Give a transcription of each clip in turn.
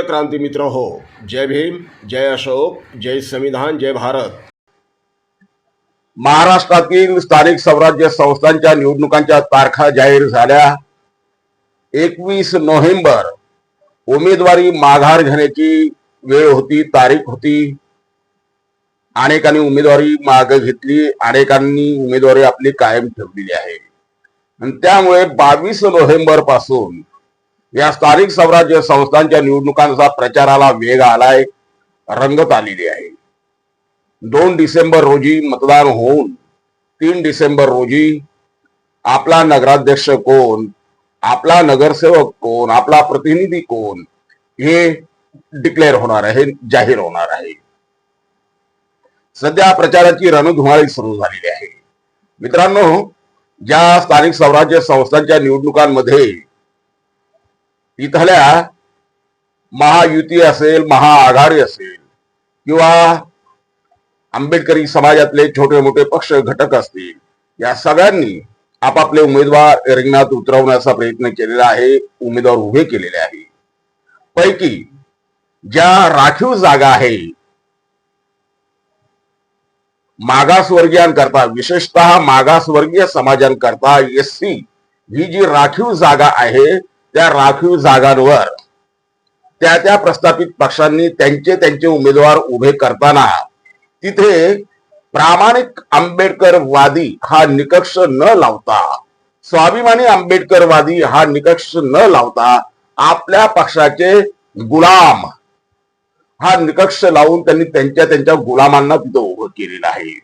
प्रिय क्रांती मित्र हो जय भीम जय अशोक जय संविधान जय भारत. महाराष्ट्रातील स्थानिक स्वराज्य संस्थांच्या निवडणुकांच्या तारखा जाहीर झाल्या. एकवीस नोव्हेंबर उमेदवारी माघार घेण्याची वेळ होती तारीख होती. अनेकांनी उमेदवारी माग घेतली अनेकांनी उमेदवारी आपली कायम ठेवलेली आहे. आणि त्यामुळे बावीस नोव्हेंबरपासून या स्थानिक स्वराज्य संस्थांच्या निवडणुकांचा प्रचाराला वेग आलाय रंगत आलेली आहे. दोन डिसेंबर रोजी मतदान होऊन तीन डिसेंबर रोजी आपला नगराध्यक्ष कोण आपला नगरसेवक कोण आपला प्रतिनिधी कोण हे डिक्लेअर होणार आहे जाहीर होणार आहे. सध्या प्रचाराची रणधुमाळी सुरू झालेली आहे. मित्रांनो ज्या स्थानिक स्वराज्य संस्थांच्या निवडणुकांमध्ये इथल्या महायुती असेल महाआघाडी असेल किंवा आंबेडकरी समाजातले छोटे मोठे पक्ष घटक असतील या सगळ्यांनी आपापले उमेदवार रिंगणात उतरवण्याचा प्रयत्न केलेला आहे उमेदवार उभे केलेले आहे. पैकी ज्या राखीव जागा आहे मागासवर्गीयांकरता विशेषतः मागासवर्गीय समाजांकरता एस सी ही जी राखीव जागा आहे त्या राखीव जागांवर त्या त्या प्रस्थापित पक्षांनी त्यांचे त्यांचे उमेदवार उभे करताना तिथे प्रामाणिक आंबेडकरवादी हा निकष न लावता स्वाभिमानी आंबेडकरवादी हा निकष न लावता आपल्या पक्षाचे गुलाम हा निकष लावून त्यांनी त्यांच्या त्यांच्या गुलामांना तिथं उभं केलेलं आहे.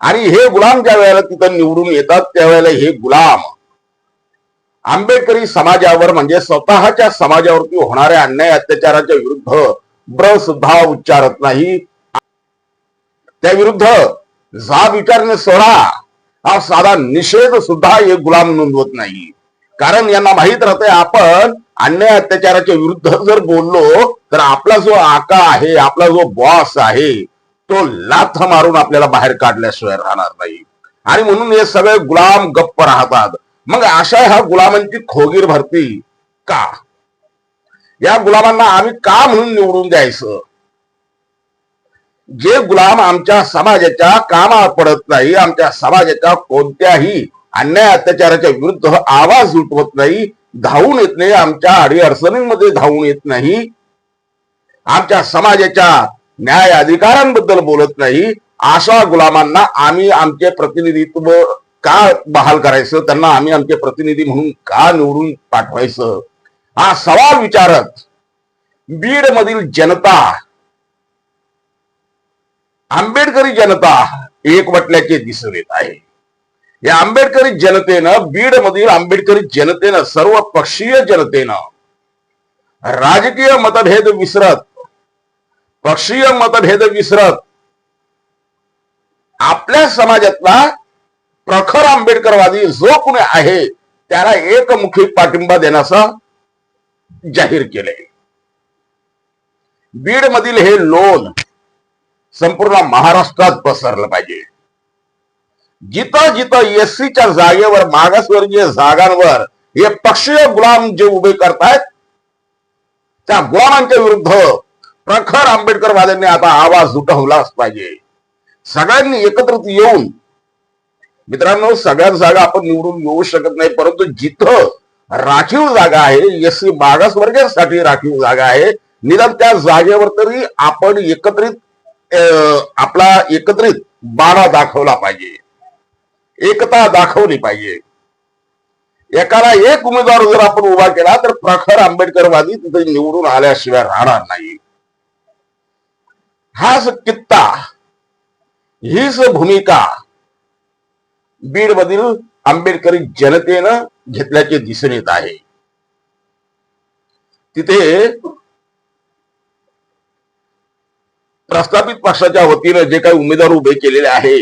आणि हे गुलाम ज्या वेळेला तिथं निवडून येतात त्यावेळेला हे गुलाम आंबेडकरी समाजावर म्हणजे स्वतःच्या समाजावरती होणाऱ्या अन्याय अत्याचाराच्या विरुद्ध ब्र सुद्धा उच्चारत नाही. त्या विरुद्ध जाब विचारणे सोडा हा साधा निषेध सुद्धा हे गुलाम नोंदवत नाही. कारण यांना माहीत राहते आपण अन्याय अत्याचाराच्या विरुद्ध जर बोललो तर आपला जो आका आहे आपला जो बॉस आहे तो लाथ मारून आपल्याला बाहेर काढल्याशिवाय राहणार नाही. आणि म्हणून हे सगळे गुलाम गप्प राहतात. मग अशा ह्या गुलामांची खोगीर भरती का? या गुलामांना आम्ही का म्हणून निवडून द्यायचं? जे गुलाम आमच्या समाजाच्या कामात पडत नाही आमच्या समाजाच्या कोणत्याही अन्याय अत्याचाराच्या विरुद्ध आवाज उठवत नाही धावून येत नाही आमच्या अडीअडचणींमध्ये धावून येत नाही आमच्या समाजाच्या न्याय अधिकारांबद्दल बोलत नाही अशा गुलामांना आम्ही आमचे प्रतिनिधित्व का बहाल करायचं? त्यांना आम्ही आमचे प्रतिनिधी म्हणून का निवडून पाठवायचं? हा सवाल विचारत बीड मधील जनता आंबेडकरी जनता एकवटल्याचे दिसून येत आहे. या आंबेडकरी जनतेनं बीड मधील आंबेडकरी जनतेनं सर्व पक्षीय जनतेनं राजकीय मतभेद विसरत पक्षीय मतभेद विसरत आपल्या समाजातला प्रखर आंबेडकरवादी जो कुणी आहे त्याला एकमुखी पाठिंबा देण्याचा जाहीर केले बीड मधील हे लोन संपूर्ण महाराष्ट्रात पसरलं पाहिजे. जिथं जिथं एससीच्या जागेवर मागासवर्गीय जागांवर हे पक्षीय गुलाम जे उभे करतायत त्या गुलामांच्या विरुद्ध प्रखर आंबेडकरवाद्यांनी आता आवाज उठवलाच पाहिजे. सगळ्यांनी एकत्रित येऊन मित्रांनो सगळ्याच जागा आपण निवडून येऊ शकत नाही परंतु जिथं राखीव जागा आहे एस सी मागासवर्गीयांसाठी राखीव जागा आहे निदान त्या जागेवर तरी आपण एकत्रित आपला एकत्रित बाणा दाखवला पाहिजे. एकता दाखवली पाहिजे. एकाला एक उमेदवार जर आपण उभा केला तर प्रखर आंबेडकरवादी तिथे निवडून आल्याशिवाय राहणार नाही. हाच कित्ता हीच भूमिका बीड मधील आंबेडकरी जनतेनं घेतल्याचे दिसून येत आहे. तिथे प्रस्थापित पक्षाच्या वतीनं जे काही उमेदवार उभे केलेले आहे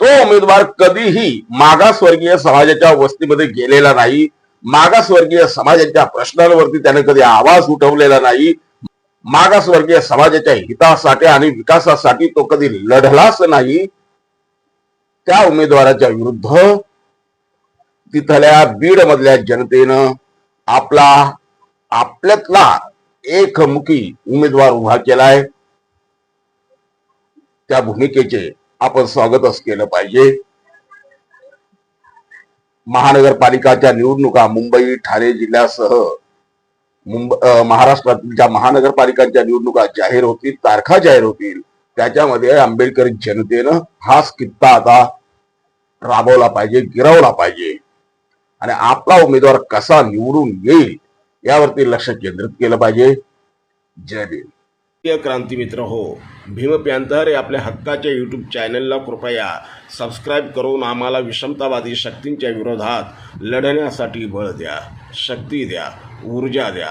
तो उमेदवार कधीही मागासवर्गीय समाजाच्या वस्तीमध्ये गेलेला नाही मागासवर्गीय समाजाच्या प्रश्नांवरती त्याने कधी आवाज उठवलेला नाही मागासवर्गीय समाजाच्या हितासाठी आणि विकासासाठी तो कधी लढलाच नाही त्या उमेदवाराच्या विरुद्ध तिथल्या बीड मधल्या जनतेनं आपला आपल्यातला एकमुखी उमेदवार उभा केलाय. त्या भूमिकेचे आपण स्वागतच केलं पाहिजे. महानगरपालिकाच्या निवडणुका मुंबई ठाणे जिल्ह्यासह मुंब महाराष्ट्रातील ज्या महानगरपालिकांच्या निवडणुका जाहीर होतील तारखा जाहीर होतील त्याच्यामध्ये आंबेडकर जनतेनं हाच कित्ता आता राबवला पाहिजे गिरवला पाहिजे. आणि आपला उमेदवार कसा निवडून येईल यावरती लक्ष केंद्रित केलं पाहिजे. जय भीम. क्रांती मित्र हो भीम प्यांतर या आपल्या हक्काच्या यूट्यूब चॅनलला कृपया सबस्क्राईब करून आम्हाला विषमतावादी शक्तींच्या विरोधात लढण्यासाठी बळ द्या शक्ती द्या ऊर्जा द्या.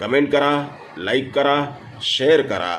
कमेंट करा लाईक करा शेअर करा.